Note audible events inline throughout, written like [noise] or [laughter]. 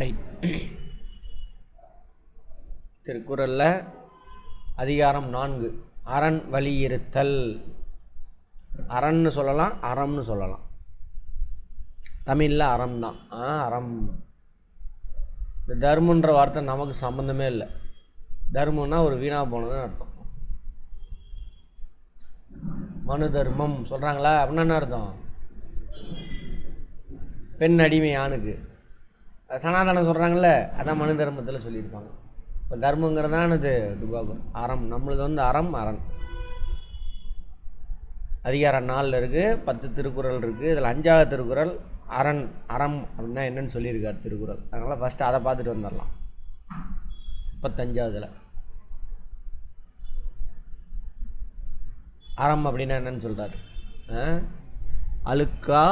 Right [clears throat] திருக்குறளில் அதிகாரம் நான்கு. அரண் வலியுறுத்தல் அரண்னு சொல்லலாம் அறம்னு சொல்லலாம். தமிழில் அறம் தான். ஆ அறம். இந்த தர்மன்ற வார்த்தை நமக்கு சம்மந்தமே இல்லை. தர்மம்னா ஒரு வீணாக போனதுன்னு அர்த்தம். மனு தர்மம் சொல்கிறாங்களா அப்படின்னா என்ன அர்த்தம்? பெண் அடிமை ஆணுக்கு. சனாதனம் சொல்கிறாங்கல்ல அதான் மனு தர்மத்தில் சொல்லியிருப்பாங்க. இப்போ தர்மங்கிறதான் இது துபாகம் அறம். நம்மளது வந்து அறம் அரண். அதிகாரம் நாலில் இருக்குது பத்து திருக்குறள் இருக்குது இதில் அஞ்சாவது திருக்குறள் அரண் அறம் அப்படின்னா என்னன்னு சொல்லியிருக்கார் திருக்குறள். அதனால் ஃபஸ்ட்டு அதை பார்த்துட்டு வந்துடலாம். முப்பத்தஞ்சாவதில். அறம் அப்படின்னா என்னன்னு சொல்கிறாரு அழுக்கா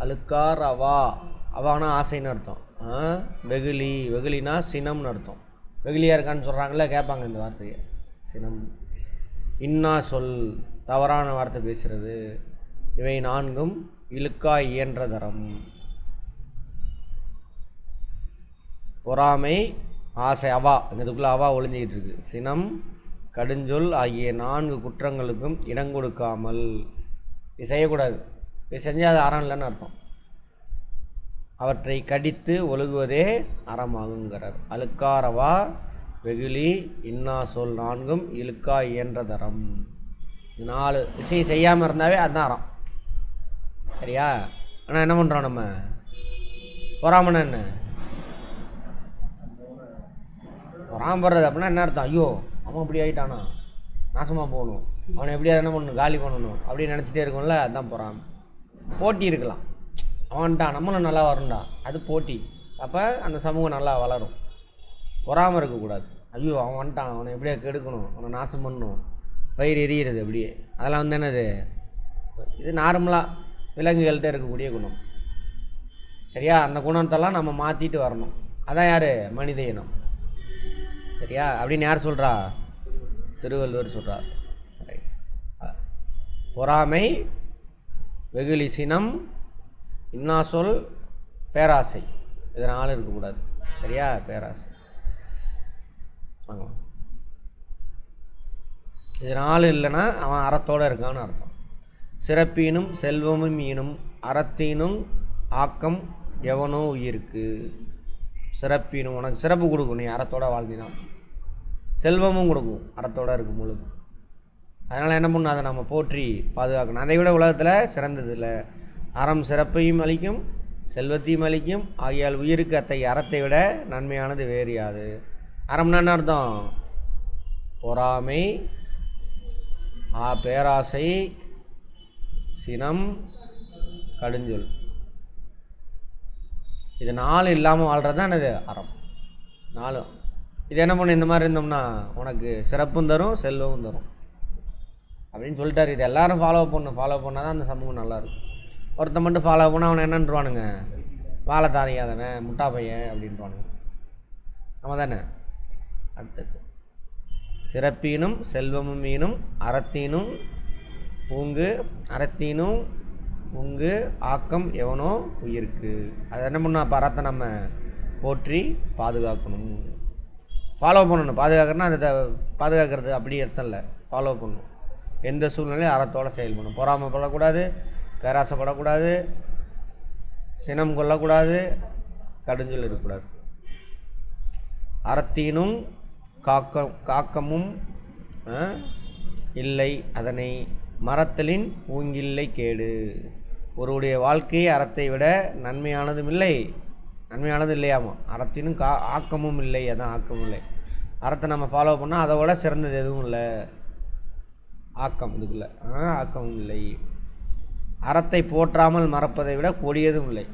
அழுக்கார் அவா அவானா ஆசைன்னு அர்த்தம். ஆ? வெகுளி. வெகுளினா சினம்னு அர்த்தம். வெகுளியாக இருக்கான்னு சொல்கிறாங்களே கேட்பாங்க இந்த வார்த்தையை. சினம். இன்னா சொல். தவறான வார்த்தை பேசுகிறது இவை நான்கும் இழுக்கா இயன்ற தரம். பொறாமை ஆசை அவா. இதுக்குள்ளே அவா ஒளிஞ்சிக்கிட்டு இருக்கு. சினம் கடுஞ்சொல் ஆகிய நான்கு குற்றங்களுக்கும் இடம் கொடுக்காமல் இது செய்யக்கூடாது இது செஞ்சால் அது அறம் இல்லைன்னு அர்த்தம். அவற்றை கடித்து ஒழுகுவதே அறமாகுங்கிறார். அழுக்காரவா வெகுளி இன்னா சொல் நான்கும் இழுக்கா இயன்ற தரம் நாலு விஷயம் செய்யாமல் இருந்தாவே அதுதான் அறம். சரியா? ஆனால் என்ன பண்ணுறோம் நம்ம? பொறாமனா என்ன? பொறாமப்படுறது அப்படின்னா என்ன அர்த்தம்? ஐயோ அவன் இப்படி ஆகிட்டானா நாசமாக போகணும். அவனை எப்படியாவது என்ன பண்ணணும்? காலி பண்ணணும். அப்படின்னு நினச்சிட்டே இருக்கும்ல அதுதான் பொறாமை. போட்டி இருக்கலாம். அவன்டா நம்மளும் நல்லா வரணும்டா. அது போட்டி. அப்போ அந்த சமூகம் நல்லா வளரும். பொறாமல் இருக்கக்கூடாது. ஐயோ அவன் வந்துட்டான். அவனை எப்படியா கெடுக்கணும்? அவனை நாசம் பண்ணணும். வயிறு எரியிறது அப்படியே. அதெல்லாம் வந்து என்னது? இது நார்மலாக விலங்குகள்கிட்ட இருக்கக்கூடிய குணம். சரியா? அந்த குணத்தெல்லாம் நம்ம மாற்றிட்டு வரணும். அதான் யார்? மனித இனம். சரியா? அப்படின்னு யார் சொல்கிறா திருவள்ளுவர் சொல்கிறார் பொறாமை வெகுளி சினம் இன்னா சொல் பேராசை. இது நாலு இருக்கக்கூடாது. சரியா? பேராசை. வாங்க இது நாலு இல்லைன்னா அவன் அறத்தோடு இருக்கான்னு அர்த்தம். சிறப்பீனும் செல்வமும் ஈனும் அறத்தீனும் ஆக்கம் எவனோ உயிருக்கு. சிறப்பீனும் உனக்கு சிறப்பு கொடுக்கும். நீ அறத்தோட வாழ்ந்தினா. செல்வமும் கொடுக்கும். அறத்தோட இருக்கும் பொழுது. அதனால் என்ன பண்ணும் அதை நம்ம போற்றி பாதுகாக்கணும். அதை விட உலகத்தில் சிறந்தது இல்லை. அறம் சிறப்பையும் அளிக்கும் செல்வத்தையும் அளிக்கும். ஆகியால் உயிருக்கு அத்தகைய அறத்தை விட நன்மையானது வேறு யாது? அறம்னா என்ன அர்த்தம்? பொறாமை ஆ பேராசை சினம் கடுஞ்சொல். இது நாலு இல்லாமல் வாழ்கிறது தான் என்னது? அறம். நாலும் இது என்ன பண்ணு? இந்த மாதிரி இருந்தோம்னா உனக்கு சிறப்பும் தரும் செல்வமும் தரும். அப்படின்னு சொல்லிட்டாரு. இது எல்லாரும் ஃபாலோ பண்ணணும் ஃபாலோ பண்ணால் தான் அந்த சமூகம் நல்லாயிருக்கும் ஒருத்தன் மட்டும் ஃபாலோ பண்ணால் அவனை என்னன்றுவானுங்க? வாழை தாரியாதவன் முட்டா பையன் அப்படின்றானுங்க நம்ம தானே அடுத்தது. சிறப்பீனும் செல்வமும் மீனும் அறத்தீனும் பூங்கு அறத்தீனும் உங்கு ஆக்கம் எவனோ உயிருக்கு. அது என்ன பண்ணணும் அப்போ அறத்தை நம்ம போற்றி பாதுகாக்கணும். ஃபாலோ பண்ணணும். பாதுகாக்கிறனா அதை பாதுகாக்கிறது அப்படி அர்த்தம் இல்லை. ஃபாலோ பண்ணணும். எந்த சூழ்நிலையும் அறத்தோடு செயல்படும் பொறாமைப்படக்கூடாது பேராசைப்படக்கூடாது சினம் கொள்ளக்கூடாது கடுஞ்சொல் இருக்கக்கூடாது. அறத்தீனும் காக்க காக்கமும் இல்லை அதனை மரத்தலின் ஊங்கில்லை கேடு. ஒருவருடைய வாழ்க்கை அறத்தை விட நன்மையானதும் இல்லை. நன்மையானது இல்லையாமா? அறத்தினும் கா ஆக்கமும் இல்லை அதான் ஆக்கமும் இல்லை. அறத்தை நம்ம ஃபாலோ பண்ணால் அதை விட சிறந்தது எதுவும் இல்லை. ஆக்கம் இதுக்குள்ள ஆ ஆக்கமும் இல்லை. அறத்தை போற்றாமல் மறப்பதை விட கொடியதும் இல்லை.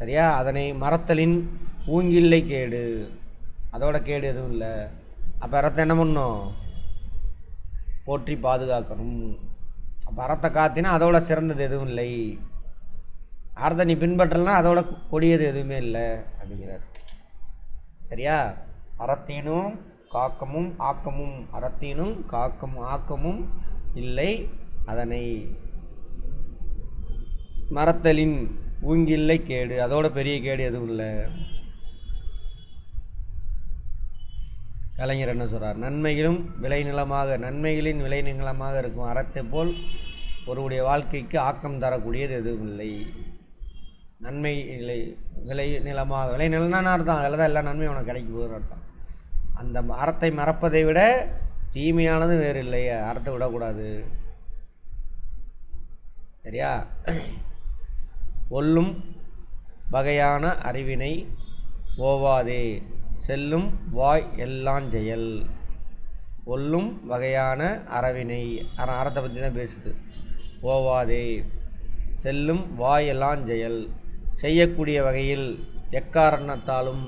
சரியா? அதனை மறத்தலின் ஊங்கில்லை கேடு. அதோட கேடு எதுவும் இல்லை. அப்போ அறத்தை என்ன பண்ணும்? போற்றி பாதுகாக்கணும். அப்போ அறத்தை காத்தினா அதோட சிறந்தது எதுவும் இல்லை. அறத்தை நீ பின்பற்றலாம் அதோட கொடியது எதுவுமே இல்லை அப்படிங்கிறார். சரியா? அறத்தீனும் காக்கமும் ஆக்கமும் அறத்தினும் காக்கமும் ஆக்கமும் இல்லை. அதனை மறத்தலின் ஊங்கில்லை கேடு. அதோட பெரிய கேடு எதுவும் இல்லை. கலைஞர் என்ன சொல்கிறார் நன்மைகளும் விளைநிலமாக நன்மைகளின் விளைநிலமாக இருக்கும் அறத்தை போல் ஒருவருடைய வாழ்க்கைக்கு ஆக்கம் தரக்கூடியது எதுவும் இல்லை. நன்மை விளை விளை நிலமாக விளை நிலம்னா அர்த்தம்? அதில் தான் எல்லா நன்மையும் உனக்கு கிடைக்க போகுதுன்னு அர்த்தம். அந்த அறத்தை மறப்பதை விட தீமையானது வேறு இல்லை அறத்தை விடக்கூடாது. சரியா? ஒல்லும் வகையான அறிவினை ஓவாதே. செல்லும் வாய் எல்லாம் செயல் ஒல்லும் வகையான அறவினை அற அறத்தை பற்றி தான் பேசுது. ஓவாதே. செல்லும் வாயெல்லாம் செயல் செய்யக்கூடிய வகையில் எக்காரணத்தாலும்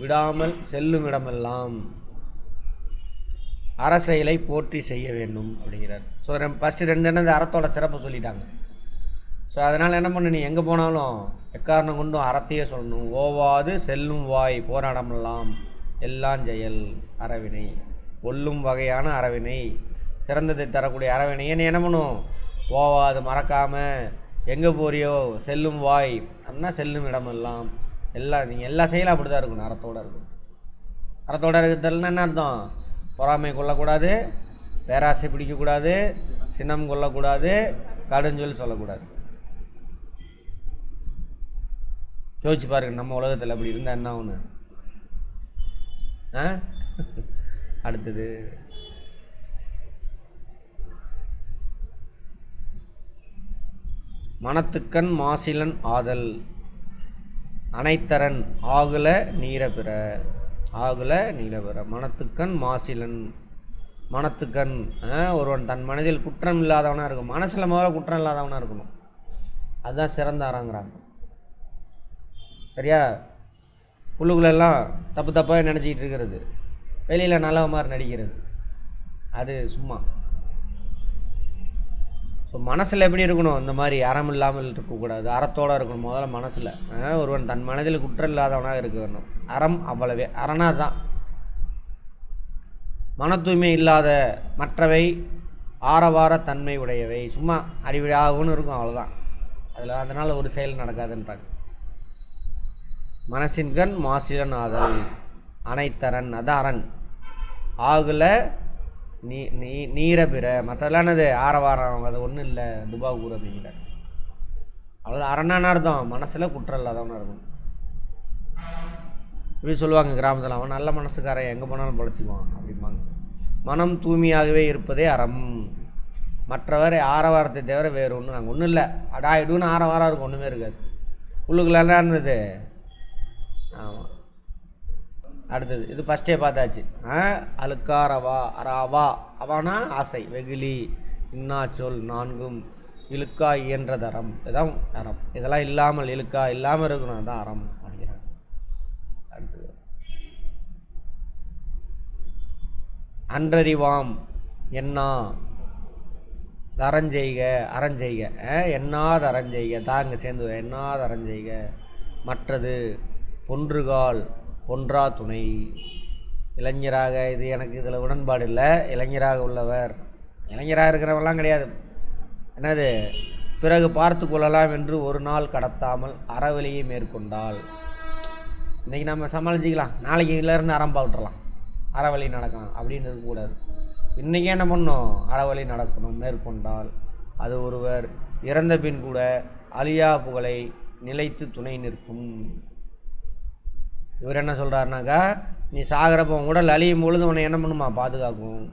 விடாமல் செல்லும் இடமெல்லாம் அரசெயலை போற்றி செய்ய வேண்டும் அப்படிங்கிறார். ஸோ ஃபஸ்ட்டு ரெண்டு என்ன இந்த அறத்தோட சிறப்பை சொல்லிட்டாங்க. ஸோ அதனால் என்ன பண்ணு நீ எங்கே போனாலும் எக்காரணம் கொண்டும் அறத்தையே சொல்லணும். ஓவாது செல்லும் வாய் போராடமெல்லாம் எல்லாம் செயல் அறவினை கொல்லும் வகையான அறவினை சிறந்ததை தரக்கூடிய அறவினையை நீ என்ன பண்ணும்? ஓவாது மறக்காமல் எங்கே போறியோ? செல்லும் வாய். அப்படின்னா செல்லும் இடமெல்லாம் எல்லா நீங்கள் எல்லா செயலும் அப்படி தான் இருக்கணும். அறத்தோடு இருக்கணும். அறத்தோட இருக்கிறதுல என்ன அர்த்தம்? பொறாமை கொள்ளக்கூடாது பேராசை பிடிக்கக்கூடாது சினம் கொள்ளக்கூடாது கடுஞ்சொல் சொல்லக்கூடாது. யோசிச்சு பாருங்க நம்ம உலகத்தில் அப்படி இருந்தால் என்ன ஒன்று ஆ? அடுத்தது. மனத்துக்கண் மாசிலன் ஆதல். அனைத்தரன் ஆகுல நீரபிற ஆகுல நீலபிற மனத்துக்கண் மாசிலன் மனத்துக்கண் ஒருவன் தன் மனதில் குற்றம் இல்லாதவனாக இருக்கும் மனசில் முதல்ல குற்றம் இல்லாதவனாக இருக்கணும். அதுதான் சிறந்த அறங்கிறாங்க சரியா? உள்ளுக்குள்ளெல்லாம் தப்பு தப்பாக நினச்சிக்கிட்டு இருக்கிறது. வெளியில் நல்ல மாதிரி நடிக்கிறது. அது சும்மா. ஸோ மனசில் எப்படி இருக்கணும்? இந்த மாதிரி அறம் இல்லாமல் இருக்கக்கூடாது. அறத்தோடு இருக்கணும். முதல்ல மனசில். ஒருவன் தன் மனதில் குற்றம் இல்லாதவனாக இருக்க வேண்டும். அறம் அவ்வளவே. அரணா தான் மன தூய்மை இல்லாத மற்றவை ஆரவார தன்மை உடையவை. சும்மா அடிப்படை இருக்கும். அவ்வளோதான் அதில் அதனால் ஒரு செயல் நடக்காதுன்றாங்க. மனசின்கண் மாசிலன் ஆதல். அனைத்தரன் அதான் அரண் ஆகலை நீ நீ நீர பிற. மற்றெல்லாம் என்னது ஆரவாரம் அது ஒன்றும் இல்லை. துபாகூர் அப்படிங்கிற அவ்வளோ அரணான அர்த்தம் மனசில் குற்றம் இல்லாதவனாக இருக்கும் இப்படி சொல்லுவாங்க கிராமத்தில். அவன் நல்ல மனசுக்காரன். எங்கே போனாலும் பொழைச்சிக்குவான் அப்படிம்பாங்க. மனம் தூய்மையாகவே இருப்பதே அறம். மற்றவர் ஆரவாரத்தை தவிர வேறு ஒன்றும் நாங்கள் ஒன்றும் இல்லை. அடா இடுன்னு ஆரவாரம் இருக்கும் ஒன்றுமே இருக்காது. உள்ளுக்குள்ளெல்லாம் இருந்தது? ஆமாம் அடுத்தது. இது ஃபஸ்ட்டே பார்த்தாச்சு. ஆ அழுக்காரவா அராவா அவானா ஆசை. வெகுளி இன்னா சொல் நான்கும் இழுக்கா இயன்ற தரம் இதான் அறம். இதெல்லாம் இல்லாமல் இழுக்கா இல்லாமல் இருக்கணும். அதுதான் அறம் அப்படிங்கிறாங்க. அடுத்தது. அன்றறிவாம் என்னா தரஞ்செய்க அறஞ்செய்க. என்னா தரஞ்செய்க. தாங்க சேர்ந்து என்னா அறஞ்செய்க மற்றது பொன்றுகால் பொன்றா துணை. இளைஞராக இது எனக்கு இதில் உடன்பாடு இல்லை. இளைஞராக உள்ளவர். இளைஞராக இருக்கிறவெல்லாம் கிடையாது. என்னது? பிறகு பார்த்து கொள்ளலாம் என்று ஒரு நாள் கடத்தாமல் அறவழியை மேற்கொண்டால் இன்றைக்கி நம்ம சமாளிச்சிக்கலாம். நாளைக்கு இருந்து அறம் விட்டுறலாம். அறவழி நடக்கலாம். அப்படின்னு இருக்கக்கூடாது. இன்றைக்கி என்ன பண்ணணும்? அறவழி நடக்கணும். மேற்கொண்டால் அது ஒருவர் இறந்த பின் கூட அழியா புகழை நிலைத்து துணை நிற்கும். இவர் என்ன சொல்கிறாருனாக்கா நீ சாகிறப்போ உடல் அழியும் பொழுது உன்னை என்ன பண்ணுமா? பாதுகாக்கும்.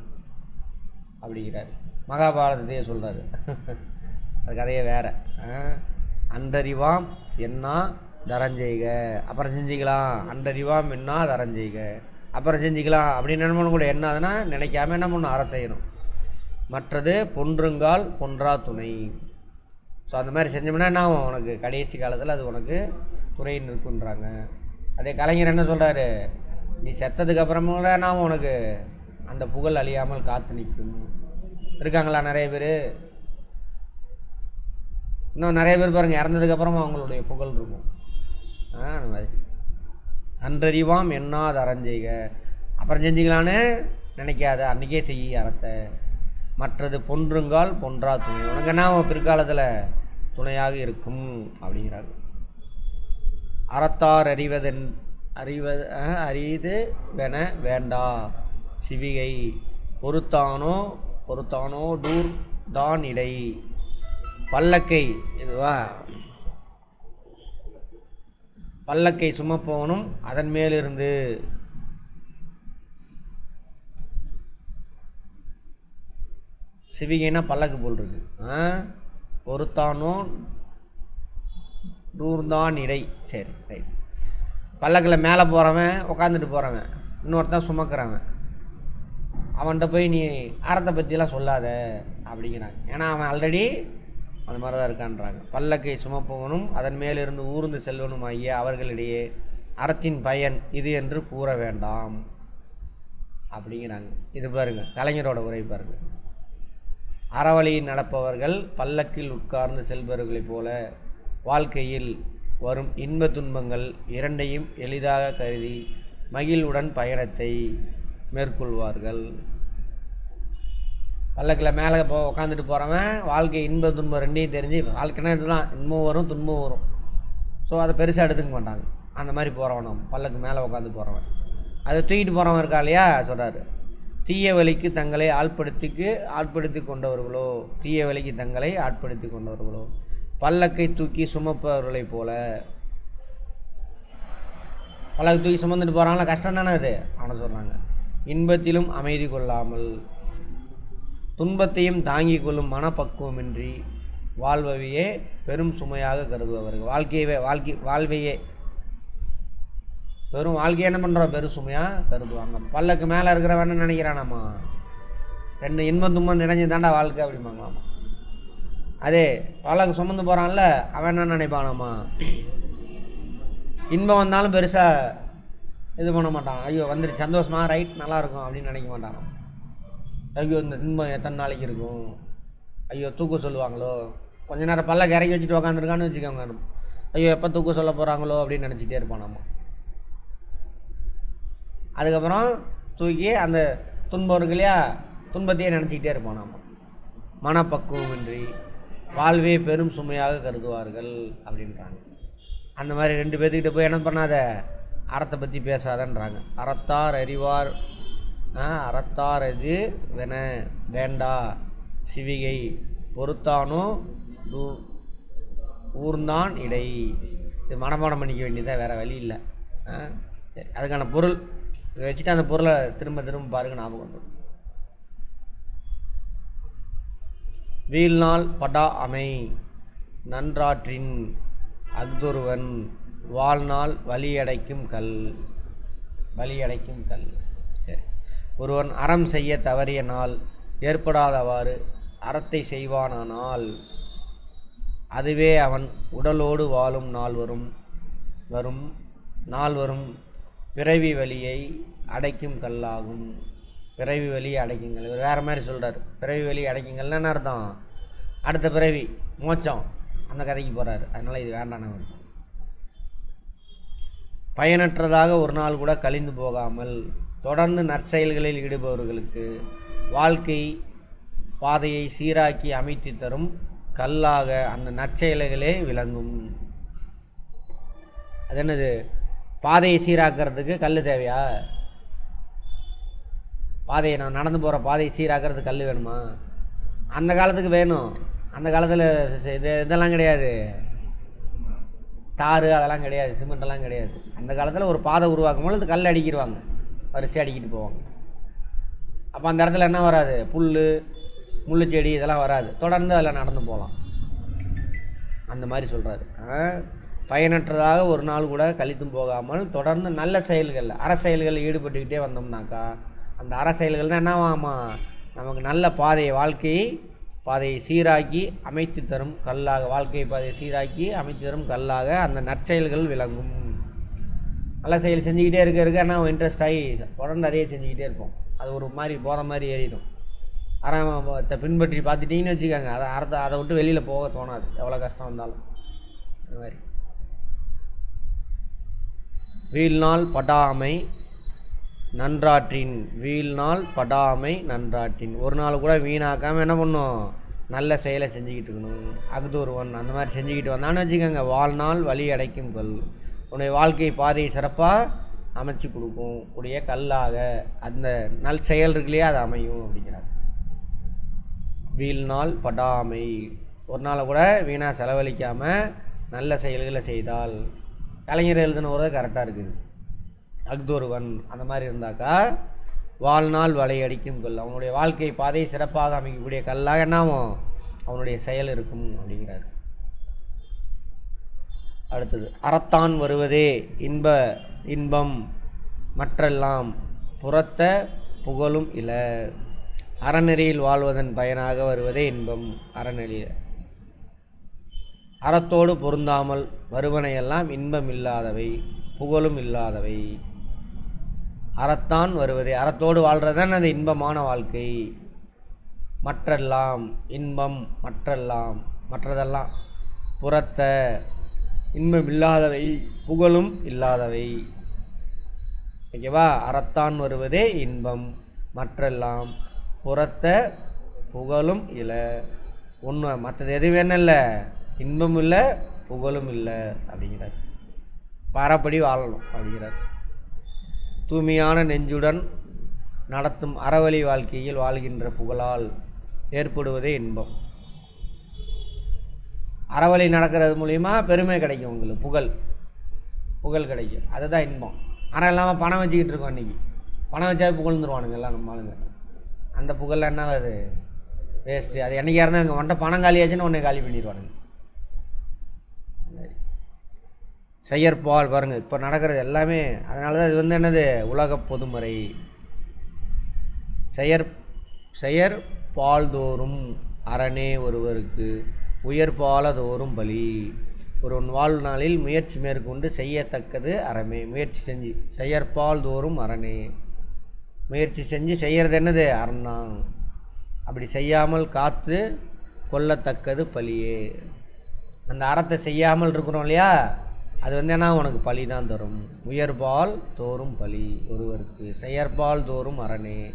அப்படிங்கிறார். மகாபாரதத்தையே சொல்கிறாரு அது கதையே வேறு. ஆ? அன்றறிவாம் என்னா தரஞ்செய்க. அப்புறம் செஞ்சுக்கலாம். அன்றறிவாம் என்ன தரஞ்செய்க. அப்புறம் செஞ்சுக்கலாம். அப்படின்னு என்ன கூட என்ன அதுனா நினைக்காம என்ன பண்ணணும் அற செய்யணும். மற்றது பொன்றுங்கால் பொன்றா துணை. ஸோ அந்த மாதிரி செஞ்சோம்னா என்ன ஆகும்? உனக்கு கடைசி காலத்தில் அது உனக்கு துணை நிற்குன்றாங்க அதே கலைஞர் என்ன சொல்கிறாரு நீ செத்ததுக்கு அப்புறமும் கூட நான் உனக்கு அந்த புகழ் அழியாமல் காத்து நிற்கும். இருக்காங்களா நிறைய பேர்? இன்னும் நிறைய பேர் பாருங்கள் இறந்ததுக்கப்புறமா அவங்களுடைய புகழ் இருக்கும். ஆ அந்த மாதிரி. அன்றறிவாம் என்னாத அறஞ்செய்க. அப்புறம் செஞ்சுக்கலான்னு நினைக்காத அன்றைக்கே செய்ய அறத்தை. மற்றது பொன்றுங்கால் பொன்றா துணை. உனக்கு என்ன பிற்காலத்தில் துணையாக இருக்கும் அப்படிங்கிறாரு. அறத்தார் அறிவதென் அறிவது அஹ், வென வேண்டா. சிவிகை பொறுத்தானோ பொறுத்தானோ டூர் தான் இடை. பல்லக்கை இதுவா? பல்லக்கை சுமப்பவனும் அதன் மேலிருந்து. சிவிகைனா பல்லக்கு போல் இருக்கு. ஆ பொறுத்தானோ நூறுந்தான் இடை. சரி ரைட் பல்லக்கில் மேலே போகிறவன் உட்காந்துட்டு போகிறவன் இன்னொருத்தன் சுமக்கிறவன். அவன்கிட்ட போய் நீ அறத்தை பற்றிலாம் சொல்லாத அப்படிங்கிறாங்க. ஏன்னா அவன் ஆல்ரெடி அந்த மாதிரி தான் இருக்கான்றாங்க. பல்லக்கை சுமப்பவனும் அதன் மேலிருந்து ஊர்ந்து செல்வனும் ஆகிய அவர்களிடையே அறத்தின் பயன் இது என்று கூற வேண்டாம். அப்படிங்கிறாங்க. இது பாருங்க கலைஞரோட உரை பாருங்கள் அறவழியில் நடப்பவர்கள் பல்லக்கில் உட்கார்ந்து செல்பவர்களைப் போல வாழ்க்கையில் வரும் இன்ப துன்பங்கள் இரண்டையும் எளிதாக கருதி மகிழ்வுடன் பயணத்தை மேற்கொள்வார்கள். பல்லக்கில் மேலே போ உட்காந்துட்டு போகிறவன் வாழ்க்கை இன்ப துன்பம் ரெண்டையும் தெரிஞ்சு வாழ்க்கைனா இதுதான் இன்பம் வரும் துன்பம் வரும். ஸோ அதை பெருசாக எடுத்துக்க மாட்டாங்க. அந்த மாதிரி போகிறவன் நம்ம பல்லக்கு மேலே உட்காந்து போகிறவன் அதை தூக்கிட்டு போகிறவன் இருக்கா இல்லையா? சொல்கிறாரு தீய வழிக்கு தங்களை ஆட்படுத்திக்கு ஆட்படுத்தி கொண்டவர்களோ தீய வழிக்கு தங்களை ஆட்படுத்தி கொண்டவர்களோ. பல்லக்கை தூக்கி சுமப்பவர்களைப் போல. பல்லக்கு தூக்கி சுமந்துட்டு போகிறாங்களா கஷ்டம் தானே அது? அவனை சொல்கிறாங்க இன்பத்திலும் அமைதி கொள்ளாமல் துன்பத்தையும் தாங்கிக் கொள்ளும் மனப்பக்குவமின்றி வாழ்வையே பெரும் சுமையாக கருதுபவர்கள். வாழ்க்கையவே வாழ்க்கை வாழ்வையே. வெறும் வாழ்க்கையை என்ன பண்ணுறோம் பெரும் சுமையாக கருதுவாங்க. பல்லக்கு மேலே இருக்கிறவன் என்ன ரெண்டு இன்பம் துன்பம் நிறைஞ்சு தாண்டா வாழ்க்கை அப்படிம்பாங்களாமா. அதே பல்லக்கு சுமந்து போகிறான்ல அவன் என்ன நினைப்பானாமா? இன்பம் வந்தாலும் பெருசாக இது பண்ண மாட்டான். ஐயோ வந்துருச்சு சந்தோஷமா ரைட் நல்லாயிருக்கும் அப்படின்னு நினைக்க மாட்டான். ஐயோ இந்த இன்பம் எத்தனை நாளைக்கு இருக்கும்? ஐயோ தூக்க சொல்லுவாங்களோ? கொஞ்ச நேரம் பல்ல இறக்கி வச்சுட்டு உக்காந்துருக்கான்னு வச்சுக்கோங்க. ஐயோ எப்போ தூக்க சொல்ல போகிறாங்களோ அப்படின்னு நினச்சிட்டே இருப்பான் அதுக்கப்புறம் தூக்கி அந்த துன்பம் இருக்கு இல்லையா? துன்பத்தையே நினச்சிக்கிட்டே இருப்போம் மனப்பக்குவம் மனப்பக்குவமின்றி வாழ்வே பெரும் சுமையாக கருதுவார்கள் அப்படின்றாங்க. அந்த மாதிரி ரெண்டு பேர்த்துக்கிட்ட போய் என்ன பண்ணாத? அறத்தை பற்றி பேசாதன்றாங்க. அறத்தார் அறிவார் அறத்தார் அது வென வேண்டா. சிவிகை பொறுத்தானோ ஊர்ந்தான் இடை. இது மனப்பாடம் பண்ணிக்க வேண்டியதாக வேறு வழி இல்லை. சரி அதுக்கான பொருள் இதை வச்சுட்டு அந்த பொருளை திரும்ப திரும்ப பாருங்கள் ஞாபகம் வந்துடும். வீழ்நாள் படா அமை நன்றாற்றின் அஃதொருவன் வாழ்நாள் வலியடைக்கும் கல். வலியடைக்கும் கல். சரி. ஒருவன் அறம் செய்ய தவறிய நாள் ஏற்படாதவாறு அறத்தை செய்வானானால் அதுவே அவன் உடலோடு வாழும் நாள் வரும் வரும் நாள் வரும். பிறவி வலியை அடைக்கும் கல்லாகும். பிறவி வழியை அடைக்குங்கள். இவர் வேறு மாதிரி சொல்கிறார் பிறவி வழியை அடைக்குங்கள்னா என்ன அர்த்தம்? அடுத்த பிறவி மோச்சம் அந்த கதைக்கு போகிறாரு அதனால் இது வேண்டாம் நமக்கு பயனற்றதாக ஒரு நாள் கூட கழிந்து போகாமல் தொடர்ந்து நற்செயல்களில் ஈடுபவர்களுக்கு வாழ்க்கை பாதையை சீராக்கி அமைத்து தரும் கல்லாக அந்த நற்செயல்களே விளங்கும். அது என்னது? பாதையை சீராக்கிறதுக்கு கல் தேவையா? பாதையை நான் நடந்து போகிற பாதையை சீராக்கிறது கல் வேணுமா? அந்த காலத்துக்கு வேணும். அந்த காலத்தில் இது இதெல்லாம் கிடையாது. தாறு அதெல்லாம் கிடையாது. சிமெண்ட்டெல்லாம் கிடையாது. அந்த காலத்தில் ஒரு பாதை உருவாக்கும் பொழுது கல் அடிக்கிடுவாங்க வரிசை அடிக்கிட்டு போவாங்க. அப்போ அந்த இடத்துல என்ன வராது? புல் முள்ளு செடி இதெல்லாம் வராது. தொடர்ந்து அதில் நடந்து போகலாம் அந்த மாதிரி சொல்கிறாரு பயனற்றதாக ஒரு நாள் கூட கழித்தும் போகாமல் தொடர்ந்து நல்ல செயல்கள் அற செயல்களில் ஈடுபட்டுக்கிட்டே வந்தோம்னாக்கா அந்த அற செயல்கள் தான் என்னவாமா நமக்கு நல்ல பாதையை வாழ்க்கையை பாதையை சீராக்கி அமைத்து தரும் கல்லாக வாழ்க்கை பாதையை சீராக்கி அமைத்து தரும் கல்லாக அந்த நற்செயல்கள் விளங்கும். நல்ல செயல் செஞ்சுக்கிட்டே இருக்க இருக்க என்ன இன்ட்ரெஸ்ட் ஆகி தொடர்ந்து அதையே செஞ்சுக்கிட்டே இருப்போம். அது ஒரு மாதிரி போகிற மாதிரி ஏறிடும். அறத்தை பின்பற்றி பார்த்துட்டிங்கன்னு வச்சுக்கோங்க. அதை அறத்தை அதை விட்டு வெளியில் போக தோணாது. எவ்வளோ கஷ்டம் வந்தாலும். அது மாதிரி. வீழ்நாள் படாமை நன்றாற்றின் வீழ்நாள் படாமை நன்றாற்றின். ஒரு நாள் கூட வீணாக்காமல் என்ன பண்ணும்? நல்ல செயலை செஞ்சுக்கிட்டு இருக்கணும். அகுதொருவன் அந்த மாதிரி செஞ்சுக்கிட்டு வந்தான்னு வச்சுக்கோங்க வாழ்நாள் வழி அடைக்கும் கல். உன்னுடைய வாழ்க்கை பாதையை சிறப்பாக அமைச்சு கொடுக்கும். உடைய கல்லாக அந்த நல் செயல் இருக்குல்லையா அது அமையும் அப்படிங்கிறார். வீழ்நாள் படாமை. ஒரு நாள் கூட வீணாக செலவழிக்காமல் நல்ல செயல்களை செய்தால். கலைஞர் எழுதுன ஒரு கரெக்டாக இருக்குது. அக்தொருவன் அந்த மாதிரி இருந்தாக்கா வாழ்நாள் வலையடிக்கும் கல். அவனுடைய வாழ்க்கை பாதையை சிறப்பாக அமைக்கக்கூடிய கல்லாக என்னாவும் அவனுடைய செயல் இருக்கும் அப்படிங்கிறார். அடுத்தது அறத்தான் வருவதே இன்ப இன்பம் மற்றெல்லாம் புறத்த புகழும் இல. அறநெறியில் வாழ்வதன் பயனாக வருவதே இன்பம் அறநெறியில் அறத்தோடு பொருந்தாமல் வருவனையெல்லாம் இன்பம் இல்லாதவை புகழும் இல்லாதவை. அறத்தான் வருவதே. அறத்தோடு வாழ்கிறதான் அது இன்பமான வாழ்க்கை. மற்றெல்லாம் இன்பம் மற்றெல்லாம் மற்றதெல்லாம் புறத்த இன்பம் இல்லாதவை புகழும் இல்லாதவை. ஓகேவா? அறத்தான் வருவதே இன்பம் மற்றெல்லாம் புறத்த புகழும் இல்லை ஒன்று மற்றது எது வேணும் இல்லை இன்பமும் இல்லை புகழும் இல்லை அப்படிங்கிறார். பாரப்படி வாழணும் அப்படிங்கிறார். தூய்மையான நெஞ்சுடன் நடத்தும் அறவழி வாழ்க்கையில் வாழ்கின்ற புகழால் ஏற்படுவதே இன்பம். அறவழி நடக்கிறது மூலிமா பெருமை கிடைக்கும் உங்களுக்கு புகழ். புகழ் கிடைக்கும். அதுதான் இன்பம். ஆனால் இல்லாமல் பணம் வச்சுக்கிட்டு இருக்கோம் இன்றைக்கி பணம் வச்சா புகழ்ந்துருவானுங்க எல்லாம் நம்ம ஆளுங்க அந்த புகழில் என்ன அது வேஸ்ட்டு அது என்னைக்கா இருந்தால் இங்கே வந்துட்டு பணம் காலியாச்சுன்னு உன்னை காலி பண்ணிடுவானுங்க செயற்பால் பாருங்கள் இப்போ நடக்கிறது எல்லாமே அதனால தான் இது வந்து என்னது உலக பொதுமறை. செயற் செயற்பால்தோறும் அரணே ஒருவருக்கு உயர்பாலதோறும் பலி. ஒருவன் வாழ்நாளில் முயற்சி மேற்கொண்டு செய்யத்தக்கது அறமே. முயற்சி செஞ்சு செயற்பால் தோறும் அரணே. முயற்சி செஞ்சு செய்கிறது என்னது அறந்தான் அப்படி செய்யாமல் காத்து கொல்லத்தக்கது பலியே. அந்த அறத்தை செய்யாமல் இருக்கிறோம் இல்லையா? அது வந்து என்ன? உனக்கு பழி தான் தரும். உயர்பால் தோறும் பலி ஒருவருக்கு செயற்பால் தோறும் அரணே.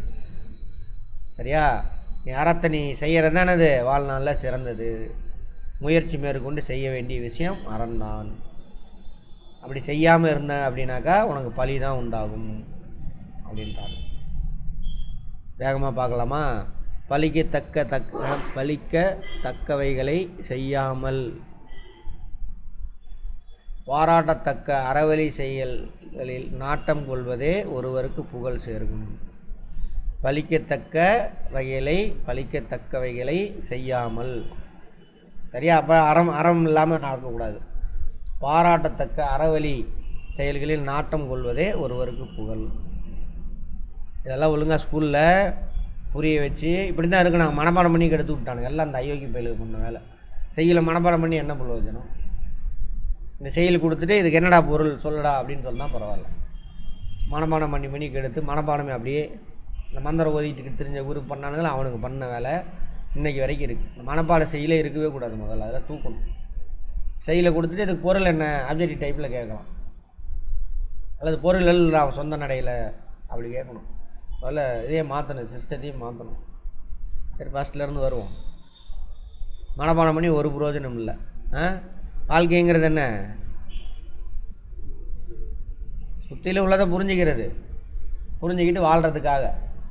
சரியா? நீ அறத்தை நீ செய்கிறது தானது வாழ்நாளில் சிறந்தது. முயற்சி மேற்கொண்டு செய்ய வேண்டிய விஷயம் அறந்தான் அப்படி செய்யாமல் இருந்த அப்படின்னாக்கா உனக்கு பழி தான் உண்டாகும் அப்படின்றாங்க வேகமாக பார்க்கலாமா? பழிக்க தக்க தக்க பழிக்க தக்கவைகளை செய்யாமல் பாராட்டத்தக்க அறவழி செயல்களில் நாட்டம் கொள்வதே ஒருவருக்கு புகழ் சேர்க்கும். பழிக்கத்தக்க வகைகளை பலிக்கத்தக்கவைகளை செய்யாமல். சரியா? அப்போ அறம் அறம் இல்லாமல் நடக்கக்கூடாது. பாராட்டத்தக்க அறவழி செயல்களில் நாட்டம் கொள்வதே ஒருவருக்கு புகழ். இதெல்லாம் ஒழுங்காக ஸ்கூலில் புரிய வச்சு இப்படி தான் இருக்கு நாங்கள் மனப்பாடம் பண்ணி கெடுத்து விட்டானுங்க. எல்லாம் அந்த அயோக்கி பயிலுக்கு பண்ண வேலை. செய்யலை மனப்பாடம் பண்ணி என்ன பிரயோஜனம்? இந்த செயல் கொடுத்துட்டு இதுக்கு என்னடா பொருள் சொல்லடா அப்படின்னு சொன்னால் பரவாயில்ல. மனப்பாடம் பண்ணி மணிக்கு எடுத்து மனப்பாடமே அப்படியே இந்த மந்திரம் ஓதிட்டு தெரிஞ்ச குரூப் பண்ணானுங்களோ அவனுக்கு பண்ண வேலை இன்னைக்கு வரைக்கும் இருக்குது இந்த மனப்பாட செயலே இருக்கவே கூடாது முதல்ல அதெல்லாம் தூக்கணும். செயலை கொடுத்துட்டு இதுக்கு பொருள் என்ன அப்ஜெக்டிவ் டைப்பில் கேட்கலாம். அல்லது பொருள் இல்லை அவன் சொந்த நடையில் அப்படி கேட்கணும். முதல்ல இதே மாற்றணும் சிஸ்டத்தையும் மாற்றணும் சரி ஃபஸ்ட்லேருந்து வருவோம். மனப்பாடம் பண்ணி ஒரு பிரயோஜனம் இல்லை. ஆ? வாழ்க்கைங்கிறது என்ன? சுற்றிலும் உள்ளதை புரிஞ்சுக்கிறது. புரிஞ்சுக்கிட்டு வாழ்கிறதுக்காக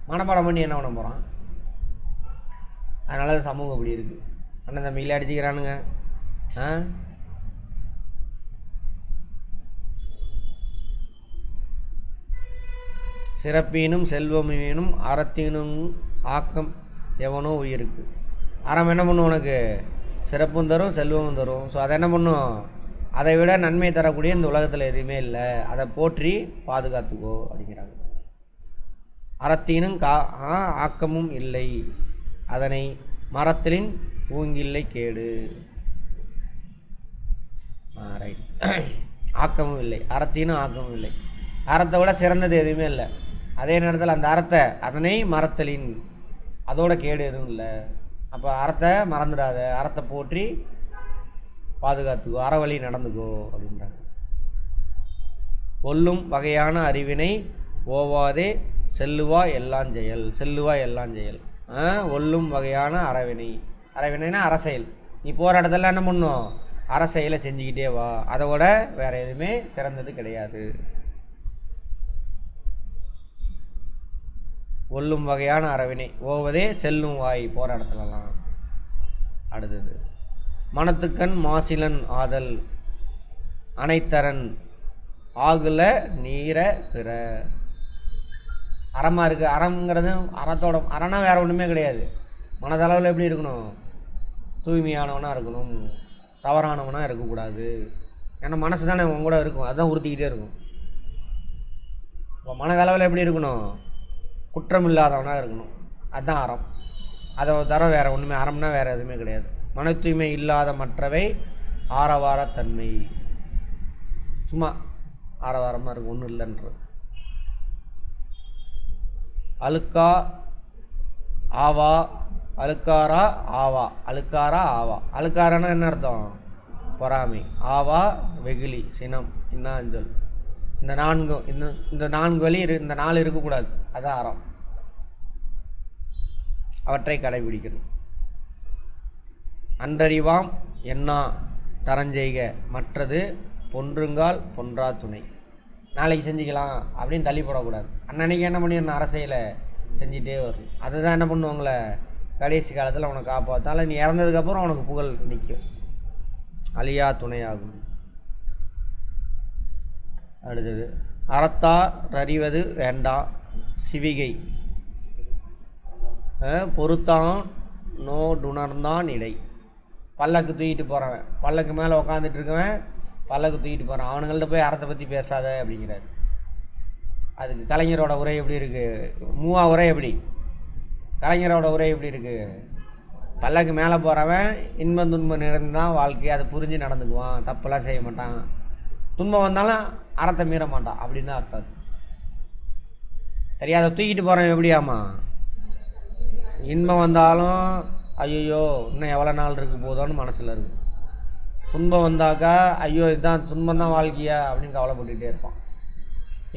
மனப்பாடம் பண்ணி என்ன பண்ண போகிறான் அதனால தான் சமூகம் இப்படி இருக்குது அண்ணன் தம்பியில் அடிச்சுக்கிறானுங்க. ஆ? சிறப்பீனும் செல்வமீனும் அறத்தீனும் ஆக்கம் எவனோ உயிருக்கு. அறம் என்ன பண்ணும் உனக்கு? சிறப்பும் தரும் செல்வமும் தரும். ஸோ அதை என்ன பண்ணும்? அதை விட நன்மை தரக்கூடிய இந்த உலகத்தில் எதுவுமே இல்லை. அதை போற்றி பாதுகாத்துக்கோ அப்படிங்கிறாங்க. அறத்தீனும் கா ஆ, ஆக்கமும் இல்லை. அதனை மரத்திலின் ஊங்கில்லை கேடு. ரைட் ஆக்கமும் இல்லை. அறத்தினும் ஆக்கமும் இல்லை. அறத்தை விட சிறந்தது எதுவுமே இல்லை. அதே நேரத்தில் அந்த அறத்தை அதனை மரத்தலின் அதோட கேடு எதுவும் இல்லை. அப்போ அறத்தை மறந்துடாத அறத்தை போற்றி பாதுகாத்துக்கோ அறவழி நடந்துக்கோ அப்படின்றாங்க. கொல்லும் வகையான அறிவினை ஓவாதே செல்லுவா எல்லாம் செயல் செல்லுவா எல்லாம் செயல். ஆ, ஒல்லும் வகையான அறவினை. அறவினைனா அரசியல் நீ போகிற இடத்துல என்ன பண்ணும்? அரசியலை செஞ்சுக்கிட்டே வா. அதை விட எதுவுமே சிறந்தது கிடையாது. ஒல்லும் வகையான அறவினை ஓவதே செல்லும் வாய் போராடத்துலலாம் இடத்துலலாம் அடுத்தது. மனத்துக்கண் மாசிலன் ஆதல் அனைத்தரன் ஆகுல நீர பிற. அறமாக இருக்குது அறங்கிறது அறத்தோட அறனா வேறு ஒன்றுமே கிடையாது. மனதளவில் எப்படி இருக்கணும்? தூய்மையானவனாக இருக்கணும். தவறானவனாக இருக்கக்கூடாது. ஏன்னா மனசு தானே உன் கூட இருக்கும். அதுதான் உறுத்திக்கிட்டே இருக்கும். இப்போ மனதளவில் எப்படி இருக்கணும்? குற்றமில்லாதவனாக இருக்கணும். அதுதான் அறம். அதை தவிர வேறு ஒன்றுமே அறம்னா வேறு எதுவுமே கிடையாது. மன தூய்மை இல்லாத மற்றவை ஆரவாரத்தன்மை. சும்மா ஆரவாரமாக இருக்கும் ஒன்றும் இல்லைன்றது. அழுக்கா ஆவா அழுக்காரா ஆவா அழுக்காரா ஆவா. அழுக்காரன்னா என்ன அர்த்தம்? பொறாமை. ஆவா வெகுளி சினம் இன்னாஞ்சொல். இந்த நான்கு இந்த இந்த நான்கு வழி இரு இந்த நாலு இருக்கக்கூடாது. அதான் அறம். அவற்றை கடைபிடிக்கணும். அன்றறிவாம் என்னா தரஞ்செய்க மற்றது பொன்றுங்கால் பொன்றா துணை. நாளைக்கு செஞ்சுக்கலாம் அப்படின்னு தள்ளி போடக்கூடாது. அன்னன்னைக்கு என்ன பண்ணிடணும்? அரசியலை வரும் அதை தான் என்ன பண்ணுவாங்களே? கடைசி காலத்தில் உனக்கு காப்பாற்றால நீ இறந்ததுக்கப்புறம் உனக்கு புகழ் நிற்கும் அழியா துணையாகும். அடுத்தது அறத்தார் அறிவது வேண்டாம் சிவிகை. அஹ், பொறுத்தான் நோடுணர்ந்தான் இடை பல்லக்கு தூக்கிட்டு போகிறவன் பல்லக்கு மேலே உக்காந்துட்டு இருக்கவன் பல்லக்கு தூக்கிட்டு போகிறான் அவனுங்கள்ட்ட போய் அறத்தை பற்றி பேசாத அப்படிங்கிறாரு. அதுக்கு கலைஞரோட உரை எப்படி இருக்குது மூவா உரை எப்படி? கலைஞரோட உரை எப்படி இருக்குது பல்லக்கு மேலே போகிறவன் இன்பம் துன்பம் நிறைந்து தான் வாழ்க்கை அதை புரிஞ்சு நடந்துக்குவான். தப்பெல்லாம் செய்ய மாட்டான். துன்பம் வந்தாலும் அறத்தை மீற மாட்டான். அப்படின்னு தான் அர்த்தம் சரி சரியா அதை தூக்கிட்டு போகிறவன் எப்படியாமா இன்பம் வந்தாலும் ஐயோ இன்னும் எவ்வளோ நாள் இருக்கு போதோன்னு மனசில் இருக்கும் துன்பம் வந்தாக்கா ஐயோ இதுதான் துன்பம் தான் வாழ்க்கையா அப்படின்னு கவலைப்பட்டுக்கிட்டே இருப்பான்.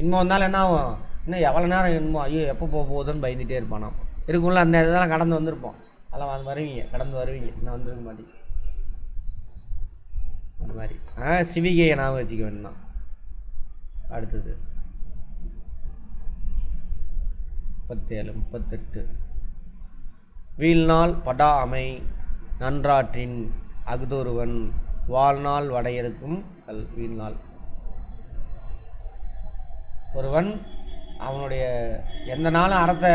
இன்பம் வந்தாலும் என்ன ஆகும்? இன்னும் எவ்வளோ நேரம் இன்பம் ஐயோ எப்போ போக போகுதுன்னு பயந்துகிட்டே இருப்பான் நான் இருக்கும்ல அந்த இதெல்லாம் கடந்து வந்திருப்போம். அதெல்லாம் வந்து வருவீங்க கடந்து வருவீங்க இன்னும் வந்துருக்க மாட்டேங்க அந்த மாதிரி. ஆ சிவிகையை ஞாபகம் வச்சுக்க வேண்டாம் அடுத்தது. முப்பத்தேழு முப்பத்தெட்டு. வீழ்நாள் படா அமை நன்றாற்றின் அகுதொருவன் வாழ்நாள் வடையறுக்கும் கல் வீழ்நாள். ஒருவன் அவனுடைய எந்த நாளும் அறத்தை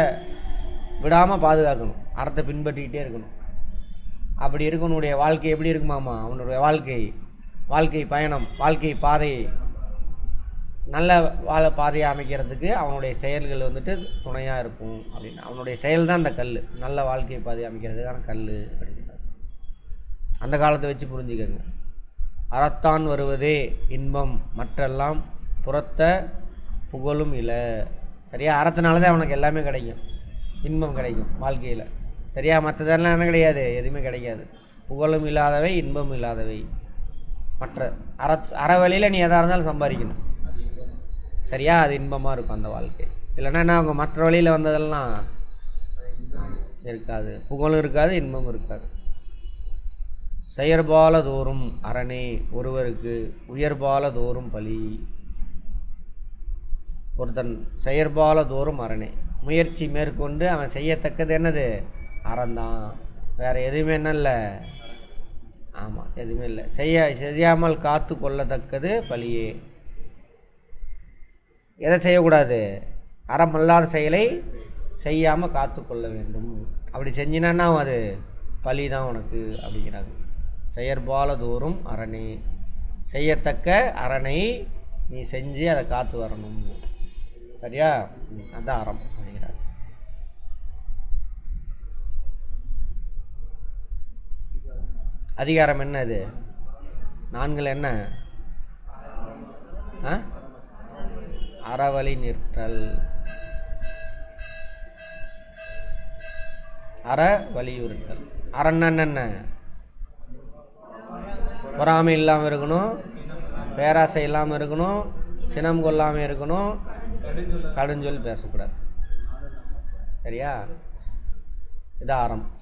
விடாமல் பாதுகாக்கணும். அறத்தை பின்பற்றிக்கிட்டே இருக்கணும். அப்படி இருக்கவனுடைய வாழ்க்கை எப்படி இருக்குமாமா? அவனுடைய வாழ்க்கை வாழ்க்கை பயணம் வாழ்க்கை பாதை நல்ல வாழ பாதையை அமைக்கிறதுக்கு அவனுடைய செயல்கள் வந்துட்டு துணையாக இருக்கும் அப்படின்னு. அவனுடைய செயல் தான் அந்த கல் நல்ல வாழ்க்கை பாதையை அமைக்கிறதுக்கான கல் அப்படிங்கிறார் அந்த காலத்தை வச்சு புரிஞ்சுக்கங்க. அறத்தான் வருவதே இன்பம். மற்றெல்லாம் புறத்த புகழும் இல்லை சரியா? அறத்தினால தான் அவனுக்கு எல்லாமே கிடைக்கும். இன்பம் கிடைக்கும் வாழ்க்கையில். சரியா? மற்றதெல்லாம் என்ன கிடையாது? எதுவுமே கிடைக்காது. புகழும் இல்லாதவை இன்பம் இல்லாதவை. மற்ற அற அற வழியில் நீ எதாக இருந்தாலும் சம்பாதிக்கணும். சரியா? அது இன்பமாக இருக்கும் அந்த வாழ்க்கை. இல்லைன்னா என்ன அவங்க மற்ற வழியில் வந்ததெல்லாம் இருக்காது. புகழும் இருக்காது இன்பமும் இருக்காது. செயற்பால தோறும் அரணே ஒருவருக்கு உயர்பால தோறும் பலி. ஒருத்தன் செயற்பால தோறும் அரணே. முயற்சி மேற்கொண்டு அவன் செய்யத்தக்கது என்னது? அறந்தான். வேறு எதுவுமே என்ன இல்லை ஆமாம் எதுவுமே இல்லை. செய்ய செய்யாமல் காத்து கொள்ளத்தக்கது பலியே. எதை செய்யக்கூடாது? அறமல்லாத செயலை செய்யாமல் காத்து கொள்ள வேண்டும். அப்படி செஞ்சினான்னா அது பழி தான் உனக்கு அப்படிங்கிறாங்க. செயற்பால தோறும் அரணே செய்யத்தக்க அரணை நீ செஞ்சு அதை காத்து வரணும். சரியா? ம், அதான் அறம் அப்படிங்கிறார் அதிகாரம் என்ன இது நான்கள் என்ன? ஆ? அறவழி நிற்றல். அற வலியுறுத்தல். அறன்னு என்ன பொறாமை இல்லாமல் இருக்கணும். பேராசை இல்லாமல் இருக்கணும். சினம் கொள்ளாமல் இருக்கணும். கடுஞ்சொல் பேசக்கூடாது. சரியா? இது அறம்